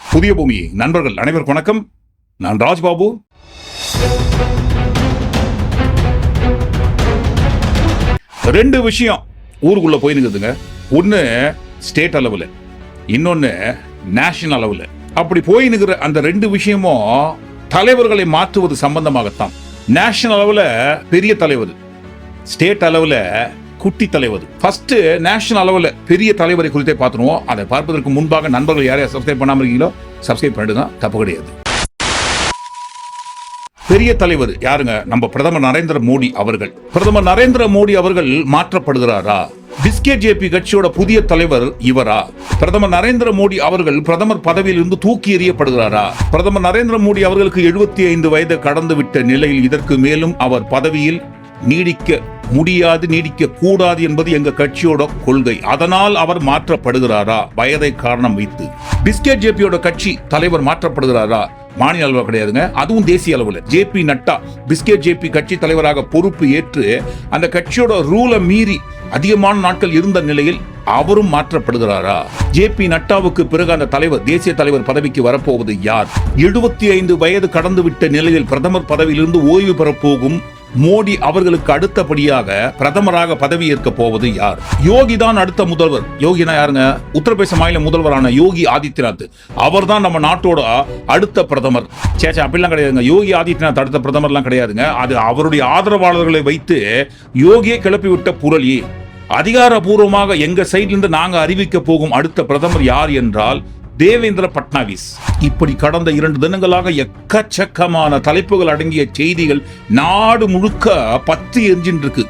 புதிய பூமி. நண்பர்கள் அனைவருக்கும் வணக்கம். நான் ராஜ்பாபு. ரெண்டு விஷயம் ஊருக்குள்ள போயினுக்குதுங்க ஒன்று ஸ்டேட் அளவில் இன்னொன்று நேஷனல் அளவில். அப்படி போயினுக்கிற அந்த ரெண்டு விஷயமும் தலைவர்களை மாற்றுவது சம்பந்தமாகத்தான். நேஷனல் அளவில் பெரிய தலைவர் ஸ்டேட் அளவில் குட்டி தலைவர் ஃபர்ஸ்ட் நேஷனல் அளவில் பெரிய தலைவரை குறித்தே பார்த்துருவோம். அதை பார்ப்பதற்கு முன்பாக நண்பர்கள் யாரையா சப்ஸ்கிரைப் பண்ணாமல் இருக்கீங்களோ சப்ஸ்கிரைப் பண்ணிடுங்க. தப்பு கிடையாது. பெரிய தலைவர் யாருங்க? நம்ம பிரதமர் நரேந்திர மோடி அவர்கள். பிரதமர் நரேந்திர மோடி அவர்கள் மாற்றப்படுகிறாரா? பிஸ்கே ஜேபி கட்சியோட புதிய தலைவர் இவரா? பிரதமர் நரேந்திர மோடி அவர்கள் பிரதமர் பதவியிலிருந்து தூக்கி எறியப்படுகிறாரா? பிரதமர் நரேந்திர மோடி அவர்களுக்கு எழுபத்தி ஐந்து வயது கடந்து விட்ட நிலையில் இதற்கு மேலும் அவர் பதவியில் நீடிக்க முடியாது நீடிக்க கூடாது என்பது எங்க கட்சியோட கொள்கை. அதனால் அவர் மாற்றப்படுகிறாரா? வயதை காரணம் வைத்து. பிஸ்கெட் ஜேபியோட கட்சி தலைவர் மாற்றப்படுகிறாரா? மாநில அளவு கிடையாதுங்க. அதுவும் தேசிய அளவில். ஜேபி நட்டா பிஸ்கெட் ஜேபி கட்சி தலைவராக பொறுப்பு ஏற்று அந்த கட்சியோட ரூலை மீறி அதிகமான நாட்கள் இருந்த நிலையில் அவரும் மாற்றப்படுகிறாரா? ஜேபி நட்டாவுக்கு பிறகு அந்த தலைவர் தேசிய தலைவர் பதவிக்கு வரப்போவது யார்? எழுபத்தி ஐந்து வயது கடந்துவிட்ட நிலையில் பிரதமர் பதவியிலிருந்து ஓய்வு பெறப்போகும் மோடி அவர்களுக்கு அடுத்தபடியாக பிரதமராக பதவியேற்க போவது யார்? யோகி தான் அடுத்த முதல்வர். யோகினா யாருங்க? உத்தரப்பிரதேச மாநில முதல்வரான யோகி ஆதித்யநாத். அவர் தான் நம்ம நாட்டோட அடுத்த பிரதமர். சேச்சா அப்படிலாம் கிடையாதுங்க. யோகி ஆதித்யநாத் அடுத்த பிரதமர்லாம் கிடையாதுங்க. அது அவருடைய ஆதரவாளர்களை வைத்து யோகியை கிளப்பிவிட்ட புரளி அதிகாரபூர்வமாக எங்க சைட்ல இருந்து நாங்க அறிவிக்க போகும் அடுத்த பிரதமர் யார் என்றால் தேவேந்திர பட்னாவிஸ். இப்படி கடந்த இரண்டு தினங்களாக எக்கச்சக்கமான தலைப்புகள் அடங்கிய செய்திகள் நாடு முழுக்க பத்து எரிஞ்சின் இருக்கு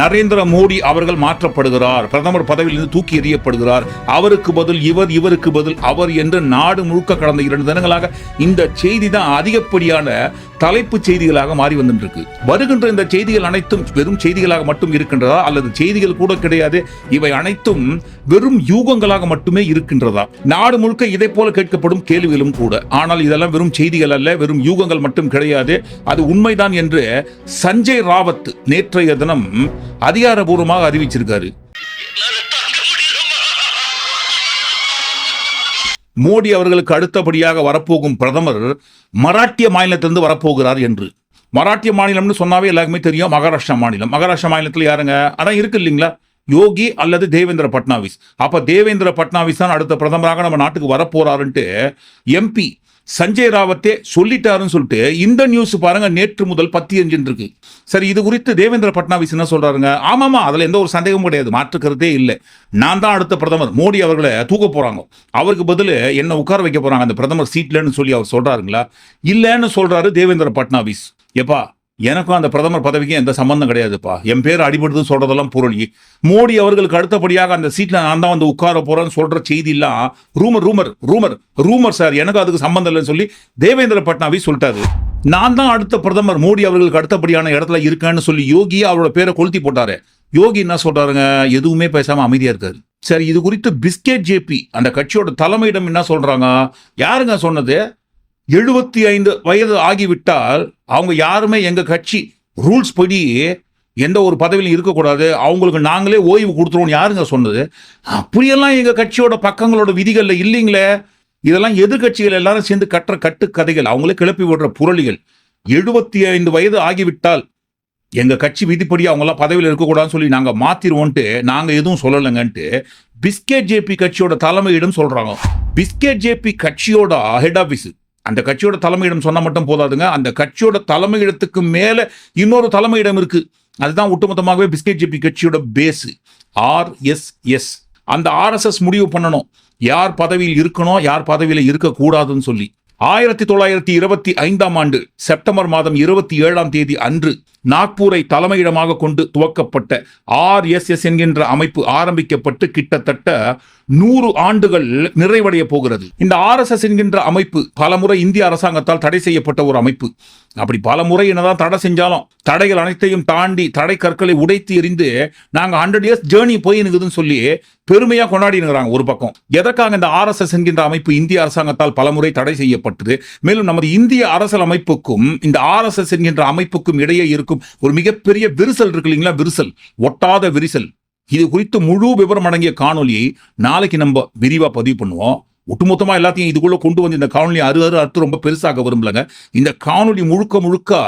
நரேந்திர மோடி அவர்கள் மாற்றப்படுகிறார். பிரதமர் பதவியிலிருந்து தூக்கி எறியப்படுகிறார். அவருக்கு பதில் இவர் இவருக்கு பதில் அவர் என்று நாடு முழுக்க கடந்த இரண்டு தினங்களாக இந்த செய்தி தான் அதிகப்படியான தலைப்பு செய்திகளாக மாறி வந்துட்டு வருகின்ற இந்த செய்திகள் அனைத்தும் வெறும் செய்திகளாக மட்டும் இருக்கின்றதா? அல்லது செய்திகள் கூட கிடையாது. இவை அனைத்தும் வெறும் யூகங்களாக மட்டுமே இருக்கின்றதா? நாடு முழுக்க இதை போல கேட்கப்படும் கேள்விகளும் கூட. ஆனால் இதெல்லாம் வெறும் செய்திகள் அல்ல வெறும் யூகங்கள் மட்டும் கிடையாது. அது உண்மைதான் என்று சஞ்சய் ராவத் நேற்றைய தினம் அதிகாரபூர்வமாக அறிவிச்சிருக்காரு. மோடி அவர்களுக்கு அடுத்தபடியாக வரப்போகும் பிரதமர் மராட்டிய மாநிலத்திலிருந்து வரப்போகிறார் என்று. மராட்டிய மாநிலம்னு சொன்னாவே எல்லாருக்குமே தெரியும் மகாராஷ்டிரா மாநிலம். மகாராஷ்டிரா மாநிலத்தில் யாருங்க? அதான் இருக்கு இல்லைங்களா? யோகி அல்லது தேவேந்திர பட்னாவிஸ். அப்போ தேவேந்திர பட்னாவிஸ் தான் அடுத்த பிரதமராக நம்ம நாட்டுக்கு வரப்போறாருன்ட்டு எம்பி சஞ்சய் ராவத்தே சொல்லிட்டாருன்னு சொல்லிட்டு இந்த நியூஸ் பாருங்க நேற்று முதல் பத்தி எஞ்சின் இருக்கு சரி இது குறித்து தேவேந்திர பட்னாவிஸ் என்ன சொல்றாருங்க? ஆமாமா அதுல எந்த ஒரு சந்தேகமும் கிடையாது. மாற்றுக்கிறதே இல்லை. நான் தான் அடுத்த பிரதமர். மோடி அவர்களை தூக்க போறாங்க. அவருக்கு பதில் என்ன உட்கார வைக்க போறாங்க அந்த பிரதமர் சீட்லன்னு சொல்லி அவர் சொல்றாருங்களா? இல்லைன்னு சொல்றாரு தேவேந்திர பட்னாவிஸ். எப்பா எனக்கும் அந்த பிரதமர் பதவிக்கும் எந்த சம்பந்தம் கிடையாதுப்பா. என் பேர் அடிபடுது சொல்றதெல்லாம் பொருள் மோடி அவர்களுக்கு அடுத்தபடியாக அந்த சீட்ல நான் தான் வந்து உட்கார போறேன்னு சொல்ற செய்தி எல்லாம் rumour rumour rumour rumour sir. எனக்கு அதுக்கு சம்பந்தம் இல்லைன்னு சொல்லி தேவேந்திர பட்னாவிஸ் சொல்லிட்டாரு. நான் தான் அடுத்த பிரதமர். மோடி அவர்களுக்கு அடுத்தபடியான இடத்துல இருக்கேன்னு சொல்லி யோகி அவரோட பேரை கொளுத்தி போட்டாரு. யோகி என்ன சொல்றாருங்க? எதுவுமே பேசாம அமைதியா இருக்காரு. சரி இது குறித்து பிஸ்கெட் ஜேபி அந்த கட்சியோட தலைமையிடம் என்ன சொல்றாங்க? யாருங்க சொன்னது? எழுபத்தி ஐந்து வயது ஆகிவிட்டால் அவங்க யாருமே எங்கள் கட்சி ரூல்ஸ் படி எந்த ஒரு பதவியிலும் இருக்கக்கூடாது. அவங்களுக்கு நாங்களே ஓய்வு கொடுத்துருவோம் யாருங்க சொன்னது? அப்படியெல்லாம் எங்கள் கட்சியோட பக்கங்களோட விதிகளில் இல்லைங்களே. இதெல்லாம் எதிர்கட்சிகள் எல்லாரும் சேர்ந்து கட்டுற கட்டு கதைகள் அவங்களே கிளப்பி விடுற புரளிகள். எழுபத்தி ஐந்து வயது ஆகிவிட்டால் எங்கள் கட்சி விதிப்படி அவங்களாம் பதவியில் இருக்கக்கூடாதுன்னு சொல்லி நாங்கள் மாத்திருவோன்ட்டு நாங்கள் எதுவும் சொல்லலைங்கன்ட்டு பிஸ்கெட் ஜேபி கட்சியோட தலைமையிடம் சொல்கிறாங்க பிஸ்கெட் ஜேபி கட்சியோட ஹெட் ஆஃபீஸு அந்த கட்சியோட தலைமையிடம் சொன்னால் மட்டும் போதாதுங்க. அந்த கட்சியோட தலைமையிடத்துக்கு மேலே இன்னொரு தலைமையிடம் இருக்குது அதுதான் ஒட்டுமொத்தமாகவே பிஸ்கெட் ஜேபி கட்சியோட பேஸு. ஆர்எஸ்எஸ் அந்த ஆர்எஸ்எஸ் முடிவு பண்ணணும். யார் பதவியில் இருக்கணும் யார் பதவியில் இருக்கக்கூடாதுன்னு சொல்லி. ஆயிரத்தி தொள்ளாயிரத்தி இருபத்தி ஐந்தாம் ஆண்டு செப்டம்பர் மாதம் இருபத்தி ஏழாம் தேதி அன்று நாக்பூரை தலைமையிடமாக கொண்டு துவக்கப்பட்ட ஆர்எஸ்எஸ் என்கின்ற அமைப்பு ஆரம்பிக்கப்பட்டு கிட்டத்தட்ட நூறு ஆண்டுகள் நிறைவடைய போகிறது. இந்த ஆர்எஸ்எஸ் என்கின்ற அமைப்பு பலமுறை இந்திய அரசாங்கத்தால் தடை செய்யப்பட்ட ஒரு அமைப்பு. அப்படி பல முறை என்னதான் தடை செஞ்சாலும் தடைகள் அனைத்தையும் தாண்டி தடை கற்களை உடைத்து எறிந்து நாங்கள் ஹண்ட்ரட் இயர்ஸ் ஜேர்னி போயினுக்குதுன்னு சொல்லி பெருமையாக கொண்டாடினுங்கிறாங்க ஒரு பக்கம். எதற்காக இந்த ஆர்எஸ்எஸ் என்கின்ற அமைப்பு இந்திய அரசாங்கத்தால் பலமுறை தடை செய்யப்பட்டது? மேலும் நமது இந்திய அரசியல் அமைப்புக்கும் இந்த ஆர்எஸ்எஸ் என்கின்ற அமைப்புக்கும் இடையே இருக்கும் ஒரு மிகப்பெரிய விரிசல் இருக்கு இல்லைங்களா? விரிசல் ஒட்டாத விரிசல். இது குறித்து முழு விவரம் அடங்கிய காணொலியை நாளைக்கு நம்ம விரிவாக பதிவு பண்ணுவோம். ஒட்டுமொத்தமாக எல்லாத்தையும் இதுக்குள்ளே கொண்டு வந்து இந்த காணொலி அறு அறு அர்த்தம் ரொம்ப பெருசாக விரும்பலங்க. இந்த காணொலி முழுக்க முழுக்க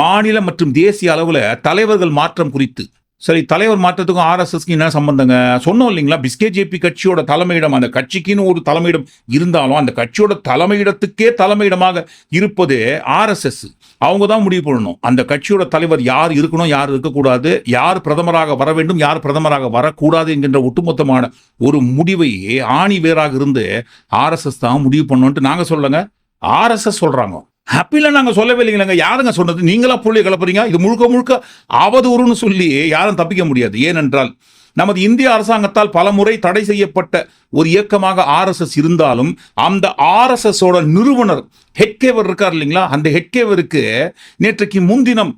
மாநில மற்றும் தேசிய அளவில் தலைவர்கள் மாற்றம் குறித்து சரி தலைவர் மாற்றத்துக்கும் ஆர்எஸ்எஸ்க்கு என்ன சம்பந்தங்க? சொன்னோம் இல்லைங்களா பிஸ்கே ஜேபி கட்சியோட தலைமையிடம் அந்த கட்சிக்குன்னு ஒரு தலைமையிடம் இருந்தாலும் அந்த கட்சியோட தலைமையிடத்துக்கே தலைமையிடமாக இருப்பது ஆர்எஸ்எஸ் அவங்க தான் முடிவு பண்ணணும். அந்த கட்சியோட தலைவர் யார் இருக்கணும் யார் இருக்கக்கூடாது யார் பிரதமராக வர வேண்டும் யார் பிரதமராக வரக்கூடாது என்கின்ற ஒட்டுமொத்தமான ஒரு முடிவை ஆணி வேறாக இருந்து ஆர்எஸ்எஸ் தான் முடிவு பண்ணணும்ட்டு நாங்கள் சொல்லுங்க ஆர்எஸ்எஸ் சொல்கிறாங்க ஹாப்பில நாங்கள் சொல்லவே இல்லைங்க யாருங்க சொன்னது? நீங்களா புள்ளிய கிளப்புறீங்க? இது முழுக்க முழுக்க அவதூறுன்னு சொல்லி யாரும் தப்பிக்க முடியாது. ஏனென்றால் நமது இந்திய அரசாங்கத்தால் பலமுறை தடை செய்யப்பட்ட ஒரு இயக்கமாக ஆர்எஸ்எஸ் இருந்தாலும் அந்த ஆர்எஸ்எஸோட நிறுவனர் ஹெட்கேவர் இருக்கார் இல்லைங்களா? அந்த ஹெட்கேவருக்கு நேற்றைக்கு முன்தினம்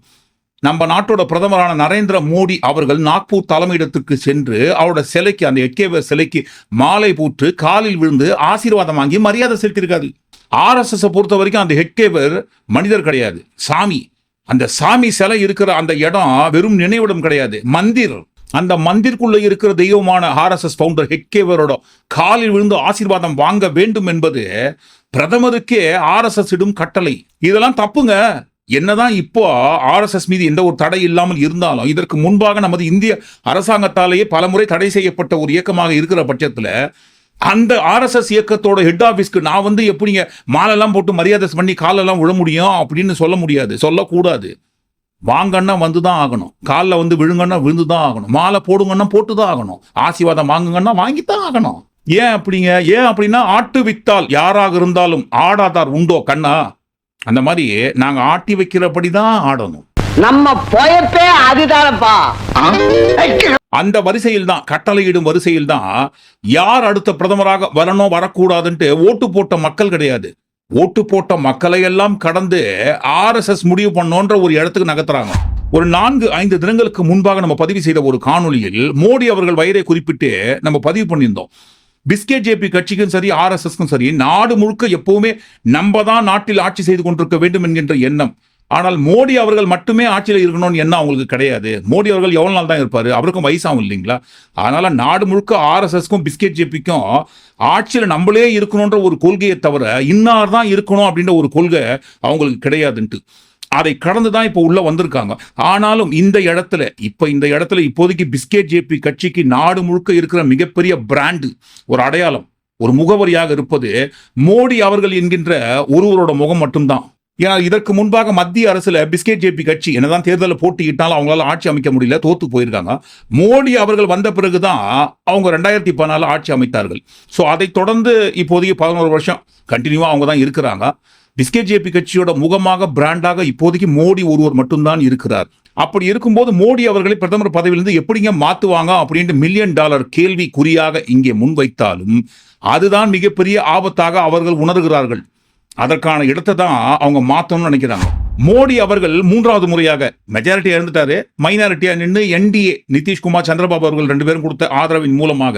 நம்ம நாட்டோட பிரதமரான நரேந்திர மோடி அவர்கள் நாக்பூர் தலைமையிடத்துக்கு சென்று அவரோட சிலைக்கு அந்த ஹெட்கேவர் சிலைக்கு மாலை போட்டு காலில் விழுந்து ஆசீர்வாதம் வாங்கி மரியாதை செலுத்தியிருக்காரு. ஆர்எஸ்எஸ் பொறுத்த வரைக்கும் அந்த ஹெக்கேவர் மனிதர் கிடையாது. சாமி. அந்த சாமி சிலை இருக்கிற அந்த இடம் வெறும் நினைவிடம் கிடையாது. மந்திர். அந்த மந்திர்க்குள்ள இருக்கிற தெய்வமான ஆர்எஸ்எஸ் பவுண்டர் ஹெட்கேவரோட காலில் விழுந்து ஆசீர்வாதம் வாங்க வேண்டும் என்பது பிரதமருக்கே ஆர்எஸ்எஸ் இடும் கட்டளை. இதெல்லாம் தப்புங்க. என்னதான் இப்போ ஆர்எஸ்எஸ் மீது எந்த ஒரு தடை இல்லாமல் இருந்தாலும் இதற்கு முன்பாக நமது இந்திய அரசாங்கத்தாலேயே பலமுறை தடை செய்யப்பட்ட ஒரு இயக்கமாக இருக்கிற பட்சத்தில் அந்த ஆர்எஸ்எஸ் இயக்கத்தோட ஹெட் ஆஃபீஸ்க்கு நான் வந்து எப்படிங்க மாலெல்லாம் போட்டு மரியாதை பண்ணி காலெல்லாம் விழ முடியும் அப்படின்னு சொல்ல முடியாது. சொல்லக்கூடாது. வாங்கன்னா வந்து தான் ஆகணும். காலில் வந்து விழுங்கன்னா விழுந்து தான் ஆகணும். மாலை போடுங்கன்னா போட்டு தான் ஆகணும். ஆசீர்வாதம் வாங்குங்கன்னா வாங்கி தான் ஆகணும். ஏன் அப்படிங்க? ஏன் அப்படின்னா ஆட்டு வித்தால் யாராக இருந்தாலும் ஆடாதார் உண்டோ கண்ணா? அந்த மாதிரி நாங்கள் ஆட்டி வைக்கிறபடி தான் ஆடணும். நம்ம போயப்பே அதுதானப்பா. அந்த வரிசையில் தான் கட்டளையிடும் வரிசையில் தான் யார் அடுத்த பிரதமராக வரணும் வரக்கூடாதுன்ட்டு ஓட்டு போட்ட மக்கள் கிடையாது. ஓட்டு போட்ட மக்களை எல்லாம் கடந்து ஆர்எஸ்எஸ் முடிவு பண்ணோன்ற ஒரு இடத்துக்கு நகர்த்துறாங்க. ஒரு நான்கு ஐந்து தினங்களுக்கு முன்பாக நம்ம பதிவு செய்த ஒரு காணொளியில் மோடி அவர்கள் வயிறை குறிப்பிட்டு நம்ம பதிவு பண்ணியிருந்தோம். பிஸ்கெட் ஜேபி கட்சிக்கும் சரி ஆர்எஸ்எஸ்க்கும் சரி நாடு முழுக்க எப்பவுமே நம்ம தான் நாட்டில் ஆட்சி செய்து கொண்டிருக்க வேண்டும் என்கின்ற எண்ணம். ஆனால் மோடி அவர்கள் மட்டுமே ஆட்சியில் இருக்கணும்னு என்ன அவங்களுக்கு கிடையாது. மோடி அவர்கள் எவ்வளோ நாள் தான் இருப்பார்? அவருக்கும் வயசாகும் இல்லைங்களா? அதனால் நாடு முழுக்க ஆர்எஸ்எஸ்க்கும் பிஸ்கெட் ஜேபிக்கும் ஆட்சியில் நம்மளே இருக்கணுன்ற ஒரு கொள்கையை தவிர இன்னார் தான் இருக்கணும் அப்படின்ற ஒரு கொள்கை அவங்களுக்கு கிடையாதுன்ட்டு. அதை கடந்து தான் இப்போ உள்ள வந்திருக்காங்க. ஆனாலும் இந்த இடத்துல இப்போ இந்த இடத்துல இப்போதைக்கு பிஸ்கெட் ஜேபி கட்சிக்கு நாடு முழுக்க இருக்கிற மிகப்பெரிய பிராண்டு ஒரு அடையாளம் ஒரு முகவரியாக இருப்பது மோடி அவர்கள் என்கின்ற ஒருவரோட முகம் மட்டும்தான். ஏன்னா இதற்கு முன்பாக மத்திய அரசுல பிஸ்கெட் ஜேபி கட்சி என்னதான் தேர்தலில் போட்டியிட்டாலும் அவங்களால ஆட்சி அமைக்க முடியல தோத்து போயிருக்காங்க. மோடி அவர்கள் வந்த பிறகுதான் அவங்க ரெண்டாயிரத்தி பதினாலு ஆட்சி அமைத்தார்கள். ஸோ அதை தொடர்ந்து இப்போதைக்கு பதினோரு வருஷம் கண்டினியூவாக அவங்க தான் இருக்கிறாங்க. பிஸ்கெட் ஜேபி கட்சியோட முகமாக பிராண்டாக இப்போதைக்கு மோடி ஒருவர் மட்டும்தான் இருக்கிறார். அப்படி இருக்கும்போது மோடி அவர்களை பிரதமர் பதவியிலிருந்து எப்படிங்க மாத்துவாங்க அப்படின்ட்டு மில்லியன் டாலர் கேள்வி குறியாக இங்கே முன்வைத்தாலும் அதுதான் மிகப்பெரிய ஆபத்தாக அவர்கள் உணர்கிறார்கள். அதற்கான இடத்தை தான் அவங்க மாற்றணும்னு நினைக்கிறாங்க. மோடி அவர்கள் மூன்றாவது முறையாக மெஜாரிட்டி இழந்துட்டாரு மைனாரிட்டியா நின்று என்டிஏ நிதிஷ்குமார் சந்திரபாபு அவர்கள் ரெண்டு பேரும் கொடுத்த ஆதரவின் மூலமாக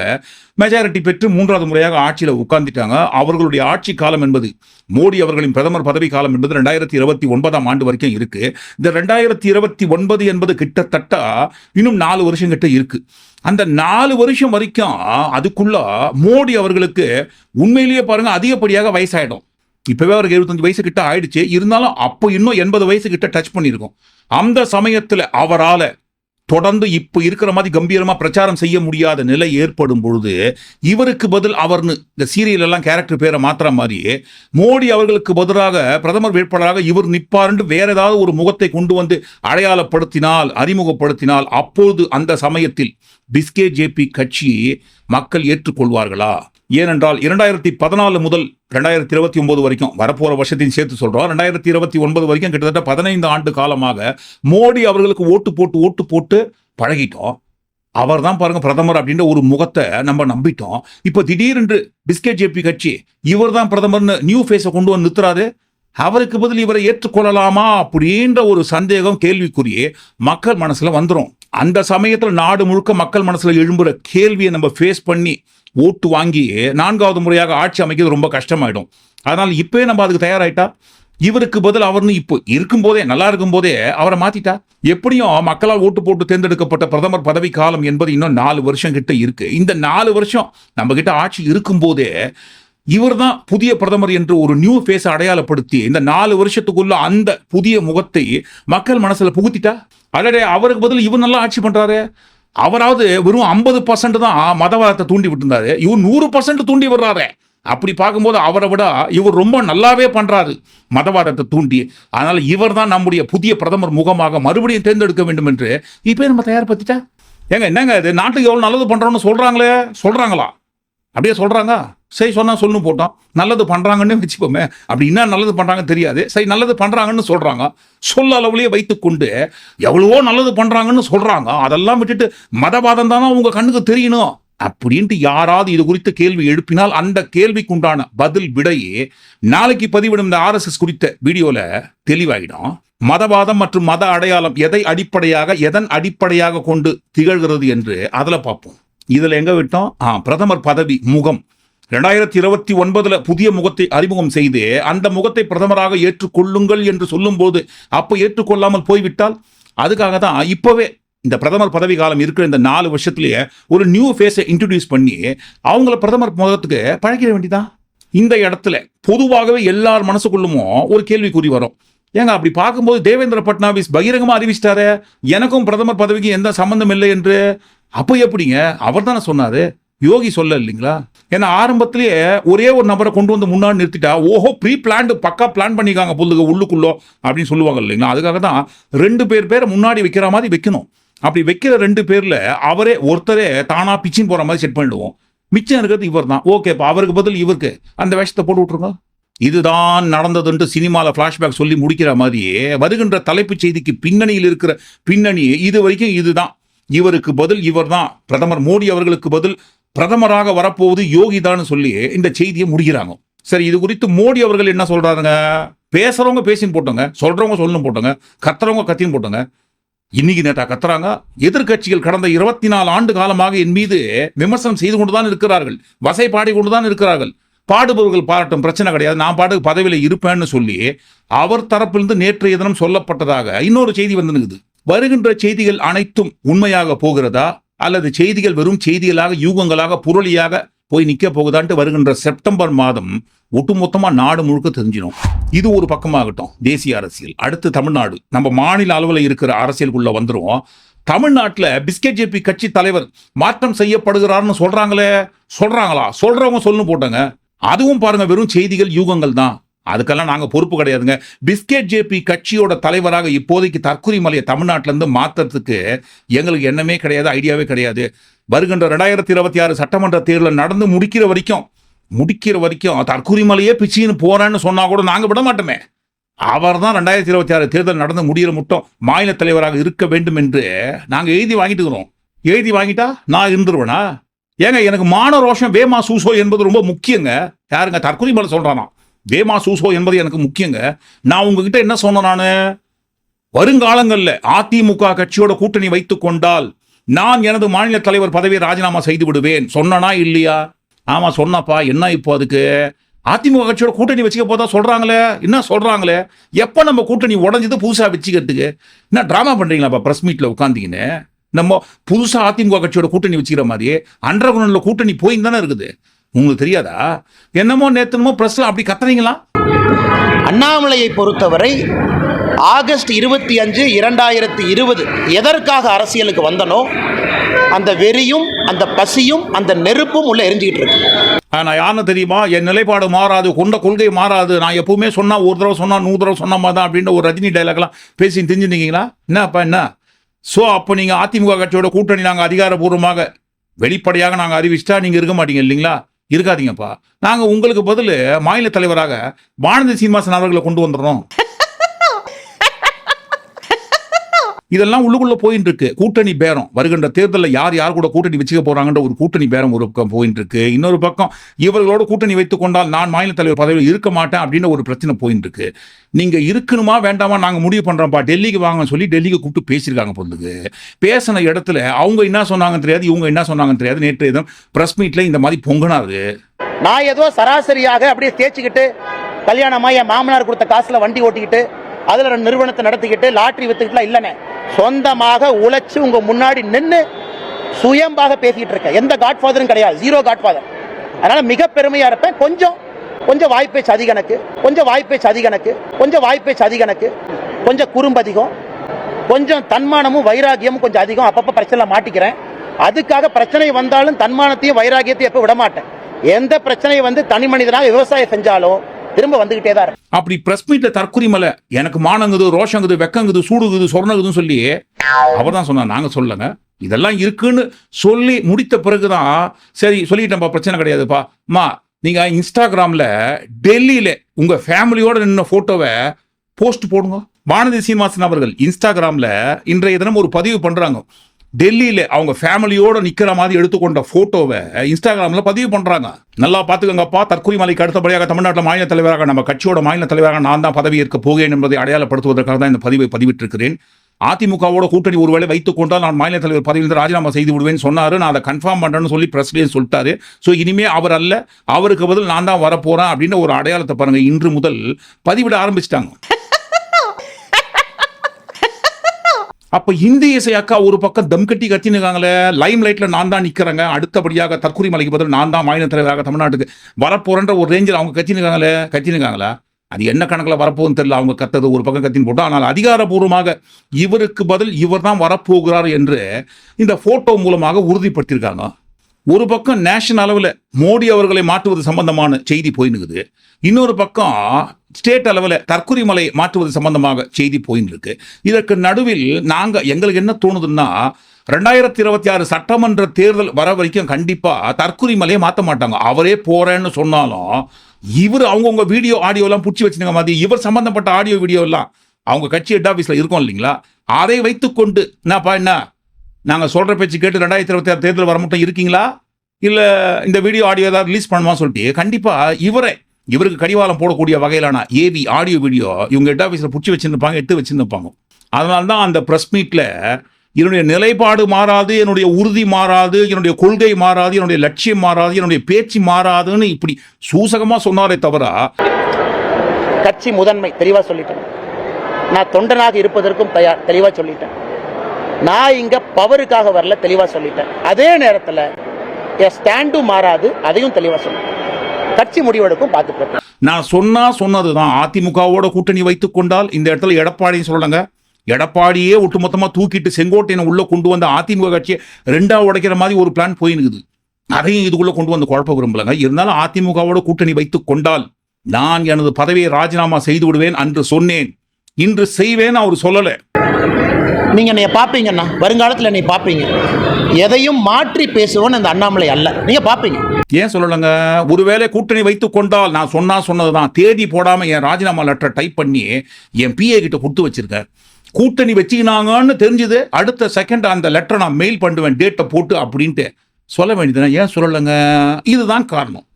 மெஜாரிட்டி பெற்று மூன்றாவது முறையாக ஆட்சியில் உட்கார்ந்துட்டாங்க. அவர்களுடைய ஆட்சி காலம் என்பது மோடி அவர்களின் பிரதமர் பதவி காலம் என்பது ரெண்டாயிரத்தி இருபத்தி ஒன்பதாம் ஆண்டு வரைக்கும் இருக்கு. இந்த ரெண்டாயிரத்தி இருபத்தி ஒன்பது என்பது கிட்டத்தட்ட இன்னும் நாலு வருஷம் கிட்ட இருக்கு. அந்த நாலு வருஷம் வரைக்கும் அதுக்குள்ள மோடி அவர்களுக்கு உண்மையிலேயே பாருங்க அதிகப்படியாக வயசாயிடும். இப்பவே அவருக்கு எழுபத்தஞ்சு வயசு கிட்ட ஆயிடுச்சு. இருந்தாலும் அப்போ இன்னும் எண்பது வயசு கிட்ட டச் பண்ணியிருக்கோம். அந்த சமயத்தில் அவரால் தொடர்ந்து இப்போ இருக்கிற மாதிரி கம்பீரமாக பிரச்சாரம் செய்ய முடியாத நிலை ஏற்படும் பொழுது இவருக்கு பதில் அவர்னு இந்த சீரியல் எல்லாம் கேரக்டர் பேரை மாற்றுற மாதிரி மோடி அவர்களுக்கு பதிலாக பிரதமர் வேட்பாளராக இவர் நிப்பாருன்னு வேற ஏதாவது ஒரு முகத்தை கொண்டு வந்து அடையாளப்படுத்தினால் அறிமுகப்படுத்தினால் அப்பொழுது அந்த சமயத்தில் பிஸ்கே ஜேபி கட்சி மக்கள் ஏற்றுக்கொள்வார்களா? ஏனென்றால் இரண்டாயிரத்தி பதினாலு முதல் ரெண்டாயிரத்தி இருபத்தி ஒன்பது வரைக்கும் வரப்போகிற வருஷத்தையும் சேர்த்து சொல்கிறோம் ரெண்டாயிரத்தி இருபத்தி ஒன்பது வரைக்கும் கிட்டத்தட்ட பதினைந்து ஆண்டு காலமாக மோடி அவர்களுக்கு ஓட்டு போட்டு ஓட்டு போட்டு பழகிட்டோம். அவர் தான் பாருங்க பிரதமர் அப்படின்ற ஒரு முகத்தை நம்ம நம்பிட்டோம். இப்போ திடீரென்று பிஸ்கெட் ஜேபி கட்சி இவர் தான் பிரதமர்னு நியூ ஃபேஸை கொண்டு வந்து நிறுத்துறாரு. அவருக்கு பதில் இவரை ஏற்றுக்கொள்ளலாமா அப்படின்ற ஒரு சந்தேகம் கேள்விக்குறியே மக்கள் மனசில் வந்துடும் அந்த சமயத்தில் நாடு முழுக்க மக்கள் மனசுல எழும்புற கேள்வியை நம்ம ஃபேஸ் பண்ணி ஓட்டு வாங்கி நான்காவது முறையாக ஆட்சி அமைக்கிறது ரொம்ப கஷ்டமாயிடும். அதனால் இப்போயே நம்ம அதுக்கு தயாராயிட்டா? இவருக்கு பதில் அவர்னு இப்போ இருக்கும்போதே நல்லா இருக்கும்போதே அவரை மாத்திட்டா? எப்படியும் மக்களால் ஓட்டு போட்டு தேர்ந்தெடுக்கப்பட்ட பிரதமர் பதவி காலம் என்பது இன்னும் நாலு வருஷம் கிட்ட இருக்கு. இந்த நாலு வருஷம் நம்ம கிட்ட ஆட்சி இருக்கும்போதே இவர் தான் புதிய பிரதமர் என்று ஒரு நியூ ஃபேஸ் அடையாளப்படுத்தி இந்த நாலு வருஷத்துக்குள்ள அந்த புதிய முகத்தை மக்கள் மனசுல புகுத்திட்டா? அடடே அவருக்கு பதில் இவர் நல்லா ஆட்சி பண்றாரு. அவராவது வெறும் ஐம்பது பர்சன்ட் தான் மதவாதத்தை தூண்டி விட்டுருந்தாரு. இவர் நூறு பர்சன்ட் தூண்டி விடுறாரு. அப்படி பார்க்கும்போது அவரை விட இவர் ரொம்ப நல்லாவே பண்றாரு மதவாதத்தை தூண்டி. அதனால இவர் தான் நம்முடைய புதிய பிரதமர் முகமாக மறுபடியும் தேர்ந்தெடுக்க வேண்டும் என்று இப்போ நம்ம தயார்படுத்திட்டா? ஏங்க என்னங்க இது? நாட்டுக்கு எவ்வளோ நல்லது பண்றோம்னு சொல்றாங்களே? சொல்றாங்களா? அப்படியே சொல்றாங்க சரி சொன்னால் சொல்லு போட்டோம் நல்லது பண்ணுறாங்கன்னு வச்சுப்போமே அப்படி என்ன நல்லது பண்ணுறாங்க தெரியாது. சரி நல்லது பண்ணுறாங்கன்னு சொல்கிறாங்க சொல்ல அளவுலேயே வைத்துக்கொண்டு எவ்வளவோ நல்லது பண்ணுறாங்கன்னு சொல்கிறாங்க அதெல்லாம் விட்டுட்டு மதவாதம் தானே உங்கள் கண்ணுக்கு தெரியணும். அப்படின்ட்டு யாராவது இது குறித்து கேள்வி எழுப்பினால் அந்த கேள்விக்குண்டான பதில் விடையே நாளைக்கு பதிவிடும் இந்த ஆர்எஸ்எஸ் குறித்த வீடியோவில் தெளிவாயிடும். மதவாதம் மற்றும் மத அடையாளம் எதை அடிப்படையாக எதன் அடிப்படையாக கொண்டு திகழ்கிறது என்று அதில் பார்ப்போம். இதில் எங்கே விட்டோம்? ஆ, பிரதமர் பதவி முகம். இரண்டாயிரத்தி இருபத்தி ஒன்பதுல புதிய முகத்தை அறிமுகம் செய்து அந்த முகத்தை பிரதமராக ஏற்றுக்கொள்ளுங்கள் என்று சொல்லும்போது அப்போ ஏற்றுக்கொள்ளாமல் போய்விட்டால்? அதுக்காக தான் இப்போவே இந்த பிரதமர் பதவி காலம் இருக்கிற இந்த நாலு வருஷத்துலேயே ஒரு நியூ ஃபேஸை இன்ட்ரடியூஸ் பண்ணி அவங்கள பிரதமர் முகத்துக்கு பழகிட வேண்டியதான் இந்த இடத்துல பொதுவாகவே எல்லார் மனசுக்குள்ளுமோ ஒரு கேள்விக்குறி வரும். ஏங்க அப்படி பார்க்கும்போது தேவேந்திர பட்னாவிஸ் பகிரங்கமாக அறிவிச்சிட்டாரு எனக்கும் பிரதமர் பதவிக்கு எந்த சம்மந்தம் இல்லை என்று? அப்போ எப்படிங்க? அவர் தானே சொன்னார். யோகி சொல்ல இல்லைங்களா? ஏன்னா ஆரம்பத்திலேயே ஒரே ஒரு நபரை கொண்டு வந்து முன்னாடி நிறுத்திட்டா ஓஹோ ப்ரீ பிளான்டு பக்கா பிளான் பண்ணிக்காங்க புல்லுக்கு உள்ளுக்குள்ளோ அப்படின்னு சொல்லுவாங்க இல்லைங்களா? அதுக்காக தான் ரெண்டு பேர் பேரை முன்னாடி வைக்கிற மாதிரி வைக்கணும். அப்படி வைக்கிற ரெண்டு பேரில் அவரே ஒருத்தரே தானாக பிச்சின் போகிற மாதிரி செட் பண்ணிடுவோம். மிச்சம் இருக்கிறது இவர் தான். இப்போ அவருக்கு பதில் இவருக்கு. அந்த வேஷத்தை போட்டு விட்ருங்க இதுதான் நடந்ததுன்ட்டு சினிமாவில் ஃப்ளாஷ்பேக் சொல்லி முடிக்கிற மாதிரியே வருகின்ற தலைப்புச் செய்திக்கு பின்னணியில் இருக்கிற பின்னணி இது வரைக்கும் இதுதான். இவருக்கு பதில் இவர்தான். பிரதமர் மோடி அவர்களுக்கு பதில் பிரதமராக வரப்போவது யோகி தான் சொல்லி இந்த செய்தியை முடிக்கிறாங்க. சரி இது குறித்து மோடி அவர்கள் என்ன சொல்றாருங்க? பேசுறவங்க பேசின்னு போட்டோங்க சொல்றவங்க சொல்லணும் போட்டோங்க கத்துறவங்க கத்தின்னு போட்டோங்க. இன்னைக்கு நேத்தா கத்துறாங்க. எதிர்க்கட்சிகள் கடந்த இருபத்தி நாலு ஆண்டு காலமாக என் மீது விமர்சனம் செய்து கொண்டுதான் இருக்கிறார்கள். வசை பாடி கொண்டுதான் இருக்கிறார்கள். பாடுபவர்கள் பாராட்டும் பிரச்சனை கிடையாது. நான் பாட்டுக்கு பதவியில் இருப்பேன்னு சொல்லி அவர் தரப்பிலிருந்து நேற்றைய தினம் சொல்லப்பட்டதாக இன்னொரு செய்தி வந்துனுக்குது. வருகின்ற செய்திகள் அனைத்தும் உண்மையாக போகிறதா? அல்லது செய்திகள் வெறும் செய்திகளாக யூகங்களாக புரளியாக போய் நிற்க போகுதான்ட்டு வருகின்ற செப்டம்பர் மாதம் ஒட்டுமொத்தமாக நாடு முழுக்க தெரிஞ்சிடும் இது ஒரு பக்கமாகட்டும் தேசிய அரசியல். அடுத்து தமிழ்நாடு. நம்ம மாநில அளவில் இருக்கிற அரசியலுக்குள்ளே வந்துரும் தமிழ்நாட்டில் பிஸ்கெட் ஜேபி கட்சி தலைவர் மாற்றம் செய்யப்படுகிறார்னு சொல்கிறாங்களே சொல்கிறாங்களா சொல்கிறவங்க சொல்லணும் போட்டாங்க. அதுவும் பாருங்கள் வெறும் செய்திகள் யூகங்கள் தான். அதுக்கெல்லாம் நாங்கள் பொறுப்பு கிடையாதுங்க. பிஸ்கெட் ஜேபி கட்சியோட தலைவராக இப்போதைக்கு தற்கொலை மலையை தமிழ்நாட்டிலேருந்து மாற்றுறதுக்கு எங்களுக்கு எண்ணமே கிடையாது ஐடியாவே கிடையாது. வருகின்ற ரெண்டாயிரத்தி இருபத்தி ஆறு சட்டமன்ற தேர்தலில் நடந்து முடிக்கிற வரைக்கும் முடிக்கிற வரைக்கும் தற்கொலை மலையே பிச்சின்னு போகிறேன்னு சொன்னால் கூட நாங்கள் விட மாட்டோமே. அவர் தான் ரெண்டாயிரத்தி இருபத்தி ஆறு தேர்தல் நடந்து முடிகிற மட்டும் மாநில தலைவராக இருக்க வேண்டும் என்று நாங்கள் எழுதி வாங்கிட்டு இருக்கிறோம். எழுதி வாங்கிட்டா நான் இருந்துருவேனா? ஏங்க எனக்கு மான ரோஷம் வேமா சூசோ என்பது ரொம்ப முக்கியங்க. யாருங்க தற்கொலை மலை சொல்கிறானா வேமா சூசோ என்பது எனக்கு முக்கியங்க. நான் உங்ககிட்ட என்ன சொன்னேன் நான்? வருங்காலங்களில் அதிமுக கட்சியோட கூட்டணி வைத்துக் கொண்டால் நான் எனது மாநில தலைவர் பதவியை ராஜினாமா செய்து விடுவேன். சொன்னனா இல்லையா? ஆமாம் சொன்னப்பா. என்ன இப்போ அதுக்கு? அதிமுக கட்சியோட கூட்டணி வச்சுக்க போதா சொல்கிறாங்களே என்ன சொல்கிறாங்களே எப்போ நம்ம கூட்டணி உடஞ்சது புதுசாக வச்சுக்கிறதுக்கு? என்ன ட்ராமா பண்ணுறீங்களாப்பா ப்ரெஸ் மீட்டில் உட்காந்தீங்கன்னு நம்ம புதுசாக அதிமுக கட்சியோட கூட்டணி வச்சுக்கிற மாதிரியே அண்டர்கிரவுண்ட்ல கூட்டணி போயின்னு தானே இருக்குது. உங்களுக்கு தெரியாதா? என்னமோ நேத்தனமோ பிரஸ்ல அப்படி கத்துறீங்களா அண்ணாமலையை பொறுத்தவரை ஆகஸ்ட் இருபத்தி அஞ்சு இரண்டாயிரத்தி இருபது எதற்காக அரசியலுக்கு வந்தனோ அந்த வெறியும் அந்த பசியும் அந்த நெருப்பும் உள்ள எரிஞ்சுக்கிட்டு இருக்கு. நான் யாருன்னு தெரியுமா? என் நிலைப்பாடு மாறாது கொண்ட கொள்கை மாறாது. நான் எப்பவுமே சொன்னா ஒரு தடவை சொன்னா நூறு தடவை சொன்ன மாதிரி தான் அப்படின்ற ஒரு ரஜினி டைலாக்லாம் பேசி தெரிஞ்சுருந்தீங்களா என்னப்பா என்ன? ஸோ அப்போ நீங்கள் அதிமுக கட்சியோட கூட்டணி நாங்கள் அதிகாரப்பூர்வமாக வெளிப்படையாக நாங்கள் அறிவிச்சிட்டா நீங்கள் இருக்க மாட்டீங்க இல்லைங்களா? இருக்காதீங்கப்பா. நாங்கள் உங்களுக்கு பதில் மாநில தலைவராக வானதி சீனிவாசன் அவர்களை கொண்டு வந்துடுறோம். இதெல்லாம் உள்ளுக்குள்ள போயிட்டு இருக்கு கூட்டணி பேரம். வருகின்ற தேர்தலில் யார் யார் கூட கூட்டணி வச்சுக்க போறாங்கன்ற ஒரு கூட்டணி பேரம் ஒரு பக்கம் போயிட்டு இருக்கு இன்னொரு பக்கம் இவர்களோட கூட்டணி வைத்துக் கொண்டால் நான் மாநில தலைவர் பதவியில் இருக்க மாட்டேன் அப்படின்னு ஒரு பிரச்சனை போயிட்டு இருக்கு நீங்க இருக்கணுமா வேண்டாமா நாங்க முடிவு பண்றோம்ப்பா. டெல்லிக்கு வாங்கன்னு சொல்லி டெல்லிக்கு கூப்பிட்டு பேசியிருக்காங்க பொழுது பேசின இடத்துல அவங்க என்ன சொன்னாங்கன்னு தெரியாது இவங்க என்ன சொன்னாங்கன்னு தெரியாது. நேற்று எதுவும் பிரஸ் மீட்ல இந்த மாதிரி பொங்கினாரு. நான் ஏதோ சராசரியாக அப்படியே தேய்ச்சிக்கிட்டு கல்யாணமா என் மாமனார் கொடுத்த காசுல வண்டி ஓட்டிக்கிட்டு அதில் ரெண்டு நிறுவனத்தை நடத்திக்கிட்டு லாட்ரி வித்துக்கிட்டுலாம் இல்லைண்ணே. சொந்தமாக உழைச்சி உங்க முன்னாடி நின்று சுயம்பாக பேசிக்கிட்டு இருக்கேன். எந்த காட்ஃபாதரும் கிடையாது. ஜீரோ காட்ஃபாதர் அதனால மிக பெருமையா இருப்பேன். கொஞ்சம் கொஞ்சம் வாய்ப்பை சதி கணக்கு கொஞ்சம் வாய்ப்பை சதி கணக்கு கொஞ்சம் வாய்ப்பை சதி கணக்கு கொஞ்சம் குறும்பதிகம் கொஞ்சம் தன்மானமும் வைராகியமும் கொஞ்சம் அதிகம். அப்பப்ப பிரச்சனை மாட்டிக்கிறேன். அதுக்காக பிரச்சனை வந்தாலும் தன்மானத்தையும் வைராகியத்தையும் எப்ப விட மாட்டேன் எந்த பிரச்சனையை வந்து தனி மனிதனாக விவசாயம் செஞ்சாலும் திரும்ப வந்துகிட்டே தான் இருப்பேன் அப்படி பிரஸ் மீட்ல தற்குறி மலை எனக்கு மானங்குது ரோஷங்குது வெக்கங்குது சூடுகுது சொர்ணகுதுன்னு சொல்லி அவர் தான் சொன்னார் நாங்க சொல்லங்க இதெல்லாம் இருக்குன்னு சொல்லி முடித்த பிறகுதான் சரி சொல்லிட்டேன்ப்பா பிரச்சனை கிடையாதுப்பா. அம்மா நீங்க இன்ஸ்டாகிராம்ல டெல்லியில உங்க ஃபேமிலியோட நின்ன போட்டோவை போஸ்ட் போடுங்க. வானதி சீனிவாசன் அவர்கள் இன்ஸ்டாகிராம்ல இன்றைய தினம் ஒரு பதிவு பண்றாங்க. டெல்லியில அவங்க ஃபேமிலியோடு நிற்கிற மாதிரி எடுத்துக்கொண்ட ஃபோட்டோவை இன்ஸ்டாகிராம்ல பதிவு பண்ணுறாங்க நல்லா பார்த்துக்கங்கப்பா. தற்கொலை மலைக்கு அடுத்தபடியாக தமிழ்நாட்டில் மாநில தலைவராக நம்ம கட்சியோட மாநில தலைவராக நான் தான் பதவி ஏற்க போகிறேன் என்பதை அடையாளப்படுத்துவதற்காக தான் இந்த பதிவை பதிவிட்டிருக்கிறேன். அதிமுகவோட கூட்டணி ஒருவேளை வைத்துக் கொண்டால் நான் மாநில தலைவர் பதவியிலிருந்து ராஜினாமா செய்து விடுவேன் சொன்னார். நான் அதை கன்ஃபார்ம் பண்ணுறேன்னு சொல்லி பிரசிடென்ட் சொல்லிட்டாரு. ஸோ இனிமே அவர் அல்ல அவருக்கு பதில் நான் தான் வரப்போறேன் அப்படின்னு ஒரு அடையாளத்தை பாருங்கள் இன்று முதல் பதிவிட ஆரம்பிச்சிட்டாங்க. அப்ப இந்த இசை அக்கா ஒரு பக்கம் தம் கட்டி கத்தினுக்காங்களே லைம் லைட்ல நான் தான் நிக்கிறேங்க. அடுத்தபடியாக தற்கொலை மலைக்கு பதில் நான் தான் மாநில தலைவராக தமிழ்நாட்டுக்கு வரப்போறன்ற ஒரு ரேஞ்சில் அவங்க கத்தினுக்காங்களே கத்தினுக்காங்களா அது என்ன கணக்கில் வரப்போகுன்னு தெரியல. அவங்க கத்தது ஒரு பக்கம் கத்தின்னு போட்டோம். ஆனால் அதிகாரப்பூர்வமாக இவருக்கு பதில் இவர் தான் வரப்போகிறார் என்று இந்த போட்டோ மூலமாக உறுதிப்படுத்தியிருக்காங்க. ஒரு பக்கம் நேஷனல் அளவில் மோடி அவர்களை மாற்றுவது சம்பந்தமான செய்தி போயினுக்குது இன்னொரு பக்கம் ஸ்டேட் அளவில் தற்கொலை மலை மாற்றுவது சம்பந்தமாக செய்தி போயின்னு இருக்கு இதற்கு நடுவில் நாங்கள் எங்களுக்கு என்ன தோணுதுன்னா ரெண்டாயிரத்தி இருபத்தி ஆறு சட்டமன்ற தேர்தல் வர வரைக்கும் கண்டிப்பாக தற்கொலை மலையை மாற்ற மாட்டாங்க. அவரே போகிறேன்னு சொன்னாலும் இவர் அவங்கவுங்க வீடியோ ஆடியோலாம் பிடிச்சி வச்சிருக்க மாதிரி இவர் சம்பந்தப்பட்ட ஆடியோ வீடியோ எல்லாம் அவங்க கட்சி ஹெட் ஆஃபீஸில் இருக்கும் இல்லைங்களா? அதை வைத்துக்கொண்டு என்னப்பா என்ன? நாங்கள் சொல்கிற பேச்சு கேட்டு ரெண்டாயிரத்தி இருபத்தி ஆறு தேர்தல் வர மட்டும் இருக்கீங்களா? இல்லை இந்த வீடியோ ஆடியோ ஏதாவது ரிலீஸ் பண்ணுமா சொல்லிட்டு கண்டிப்பாக இவரே இவருக்கு கடிவாளம் போடக்கூடிய வகையிலான ஏவி ஆடியோ வீடியோ இவங்க ஹெட் ஆஃபீஸில் பிடிச்சி வச்சுருப்பாங்க எடுத்து வச்சுருப்பாங்க அதனால தான் அந்த ப்ரெஸ் மீட்டில் என்னுடைய நிலைப்பாடு மாறாது என்னுடைய உறுதி மாறாது என்னுடைய கொள்கை மாறாது என்னுடைய லட்சியம் மாறாது என்னுடைய பேச்சு மாறாதுன்னு இப்படி சூசகமாக சொன்னாரே தவிர கட்சி முதன்மை தெளிவாக சொல்லிட்டேன். நான் தொண்டனாக இருப்பதற்கும் தயார் தெளிவாக சொல்லிட்டேன். நான் இங்கே பவருக்காக வரல தெளிவாக சொல்லிட்டேன். அதே நேரத்தில் என் ஸ்டாண்டும் மாறாது அதையும் தெளிவாக சொல்லிட்டேன் கட்சி முடிவெடுக்கும் பார்த்து நான் சொன்னா தான் அதிமுகவோட கூட்டணி வைத்துக் கொண்டால் இந்த இடத்துல எடப்பாடின்னு சொல்லுங்க எடப்பாடியே ஒட்டுமொத்தமாக தூக்கிட்டு செங்கோட்டையனை உள்ளே கொண்டு வந்த அதிமுக கட்சியை ரெண்டாக உடைக்கிற மாதிரி ஒரு பிளான் போயினுக்குது அதையும் இதுக்குள்ளே கொண்டு வந்து குழப்ப விரும்பலங்க. இருந்தாலும் அதிமுகவோட கூட்டணி வைத்துக் கொண்டால் நான் எனது பதவியை ராஜினாமா செய்து விடுவேன் அன்று சொன்னேன். இன்று செய்வேன் அவர் சொல்லலை. நீங்கள் என்னை பார்ப்பீங்கண்ணா வருங்காலத்தில் என்னை பார்ப்பீங்க எதையும் மாற்றி பேசுவோன்னு அந்த அண்ணாமலை அல்ல. நீங்கள் பார்ப்பீங்க ஏன் சொல்லலைங்க? ஒருவேளை கூட்டணி வைத்து கொண்டால் நான் சொன்னா தான் தேதி போடாமல் என் ராஜினாமா லெட்டர் டைப் பண்ணி என் பிஏ கிட்ட கொடுத்து வச்சிருக்கேன் கூட்டணி வச்சுக்கினாங்கன்னு தெரிஞ்சது. அடுத்த செகண்ட் அந்த லெட்டரை நான் மெயில் பண்ணுவேன் டேட்டை போட்டு அப்படின்ட்டு. சொல்ல வேண்டியதுனா ஏன் சொல்லலைங்க? இதுதான் காரணம்.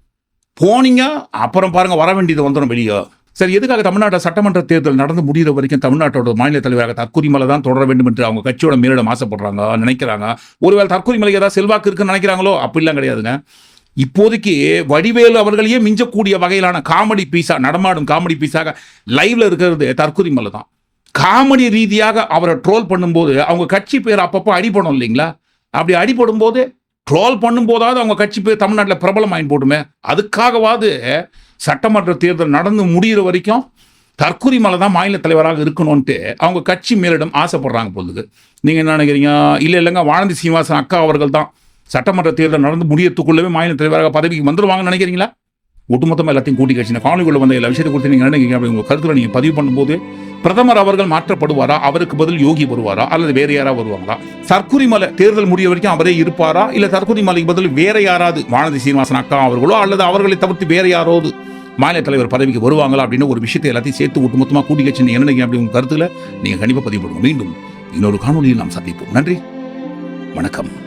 போனீங்க அப்புறம் பாருங்கள் வர வேண்டியது வந்துடும் வெளியே. சரி எதுக்காக தமிழ்நாட்டில் சட்டமன்ற தேர்தல் நடந்து முடிகிற வரைக்கும் தமிழ்நாட்டோட மாநில தலைவராக தற்கொலை தான் தொடர வேண்டும் என்று அவங்க கட்சியோட மேலிடம் ஆசைப்படுறாங்க நினைக்கிறாங்க? ஒருவேளை தற்கொலை ஏதாவது செல்வாக்கு இருக்குன்னு நினைக்கிறாங்களோ? அப்படிலாம் கிடையாதுங்க. இப்போதைக்கு வடிவேலு அவர்களையே மிஞ்சக்கூடிய வகையிலான காமெடி பீஸா நடமாடும் காமெடி பீஸாக லைவ்ல இருக்கிறது தற்கொலை மலை தான். காமெடி ரீதியாக அவரை ட்ரோல் பண்ணும்போது அவங்க கட்சி பேர் அப்பப்போ அடிபடும் இல்லைங்களா? அப்படி அடிபடும் போது ட்ரோல் பண்ணும்போதாவது அவங்க கட்சி பேர் தமிழ்நாட்டில் பிரபலம் ஆயின் போட்டுமே. அதுக்காகவாது சட்டமன்ற தேர்தல் நடந்து முடிகிற வரைக்கும் தற்கொலை மலை தான் மாநில தலைவராக இருக்கணும்ன்ட்டு அவங்க கட்சி மேலிடம் ஆசைப்படுறாங்க பொழுது. நீங்கள் என்ன நினைக்கிறீங்க? இல்லை இல்லைங்க வானதி சீனிவாசன் அக்கா அவர்கள் தான் சட்டமன்ற தேர்தல் நடந்து முடியத்துக்குள்ளவே மாநில தலைவராக பதவிக்கு வந்துடுவாங்கன்னு நினைக்கிறீங்களா? ஒட்டுமொத்தமாக எல்லாத்தையும் கூட்டி கட்சி காணொலிக்குள்ள வந்த எல்லா விஷயத்தை குறித்து நீங்கள் நினைக்கிறீங்க அப்படி உங்கள் கருத்தில் நீங்கள் பதிவு பண்ணும்போது பிரதமர் அவர்கள் மாற்றப்படுவாரா? அவருக்கு பதில் யோகி வருவாரா? அல்லது வேற யாராவது வருவாங்களா? சர்க்குரிமலை மலை தேர்தல் முடிய வரைக்கும் அவரே இருப்பாரா? இல்லை சர்க்குரிமலைக்கு மலைக்கு பதில் வேற யாராவது வானதி சீனிவாசன் அக்கா அவர்களோ அல்லது அவர்களை தவிர்த்து வேற யாராவது மாநில தலைவர் பதவிக்கு வருவாங்களா அப்படின்னு ஒரு விஷயத்தை எல்லாத்தையும் சேர்த்து ஒட்டுமொத்தமாக கூட்டி கட்சி நீங்கள் என்ன நினைக்கிறீங்க அப்படி உங்கள் கருத்தில் நீங்கள் கண்டிப்பாக பதிவு பண்ணுவோம் மீண்டும் இன்னொரு காணொலியில் நாம் சந்திப்போம். நன்றி. வணக்கம்.